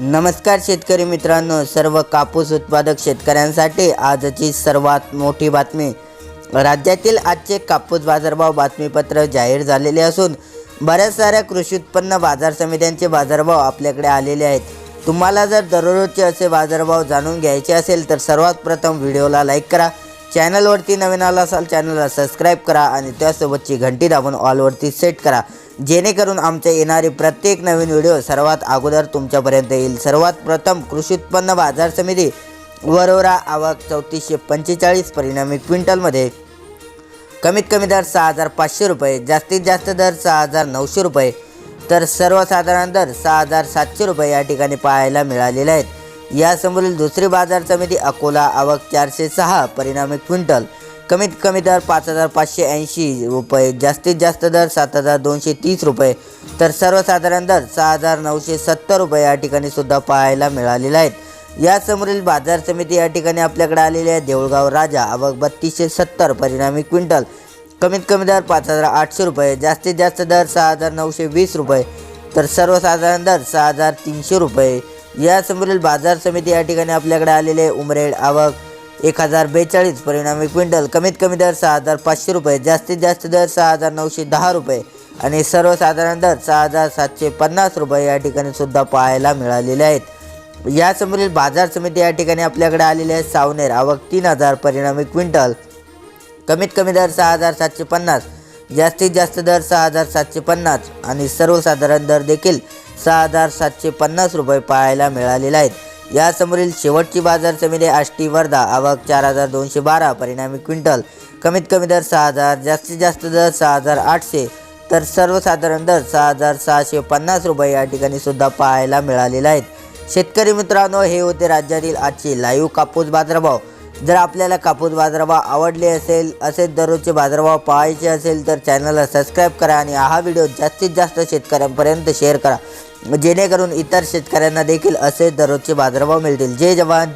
नमस्कार शेतकरी मित्रांनो सर्व कापूस उत्पादक शेतकऱ्यांसाठी आजची सर्वात मोठी बातमी. राज्यातील आजचे कापूस बाजारभाव बातमीपत्र जाहीर झालेले असून बऱ्याच साऱ्या कृषी उत्पन्न बाजार समित्यांचे बाजारभाव आपल्याकडे आलेले आहेत. तुम्हाला जर दररोजचे असे बाजारभाव जाणून घ्यायचे असेल तर सर्वात प्रथम व्हिडिओला लाईक करा. चॅनलवरती नवीन आला असाल चॅनलला सबस्क्राईब करा आणि त्यासोबतची घंटी दाबून ऑलवरती सेट करा. जेणेकरून आमचे येणारे प्रत्येक नवीन व्हिडिओ सर्वात अगोदर तुमच्यापर्यंत येईल. सर्वात प्रथम कृषी उत्पन्न बाजार समिती वरोरा आवक चौतीसशे पंचेचाळीस परिणामी क्विंटलमध्ये कमीत कमी दर सहा हजार पाचशे रुपये जास्तीत जास्त दर सहा हजार नऊशे रुपये तर सर्वसाधारण दर सहा हजार सातशे रुपये या ठिकाणी पाहायला मिळालेले आहेत. यासमोरील दुसरी बाजार समिती अकोला आवक चारशे सहा परिणामी क्विंटल. कमीत कमी दर पाच हजार पाचशे ऐंशी रुपये जास्तीत जास्त दर सात हजार दोनशे तीस रुपये. तर सर्वसाधारण दर सहा हजार नऊशे सत्तर रुपये या ठिकाणी सुद्धा पाहायला मिळालेले आहेत. यासमोरील बाजार समिती या ठिकाणी आपल्याकडे आलेली आहे. देऊळगाव राजा आवक बत्तीसशे सत्तर परिणामी क्विंटल. कमीत कमी दर पाच हजार आठशे रुपये जास्तीत जास्त दर सहा हजार नऊशे वीस रुपये. तर सर्वसाधारण दर सहा हजार तीनशे रुपये. यासमोरील बाजार समिती या ठिकाणी आपल्याकडे आलेले उमरेड आवक एक हजार बेचाळीस परिणामी क्विंटल कमीत कमी दर सहा हजार पाचशे रुपये जास्तीत जास्त दर सहा हजार नऊशे दहा रुपये आणि सर्वसाधारण दर सहा हजार सातशे पन्नास रुपये या ठिकाणी सुद्धा पाहायला मिळालेले आहेत. या समोरील बाजार समिती या ठिकाणी आपल्याकडे आलेली आहे. सावनेर आवक तीन हजार परिणामी क्विंटल कमीत कमी दर सहा हजार सातशे पन्नास जास्तीत जास्त दर सहा हजार सातशे पन्नास आणि सर्वसाधारण दर देखील सहा हजार सातशे पन्नास रुपये पाहायला मिळालेले आहेत. यासमोरील शेवटची बाजार समिती आष्टी वर्धा आवक चार हजार दोनशे बारा परिणामी क्विंटल. कमीत कमी दर सहा हजार जास्तीत जास्त दर सहा हजार आठशे तर सर्वसाधारण दर सहा हजार सहाशे पन्नास रुपये या ठिकाणी सुद्धा पाहायला मिळालेले आहेत. शेतकरी मित्रांनो हे होते राज्यातील आजचे लाईव्ह कापूस बाजारभाव. जर आपल्याला कापूस बाजारभाव आवडले असेल असेच दररोजचे बाजारभाव पाहायचे असेल तर चॅनलला सबस्क्राईब करा आणि हा व्हिडिओ जास्तीत जास्त शेतकऱ्यांपर्यंत शेअर करा. जेणेकरून इतर शेतकऱ्यांना देखील असेच दररोजचे बाजारभाव मिळतील. जय जवान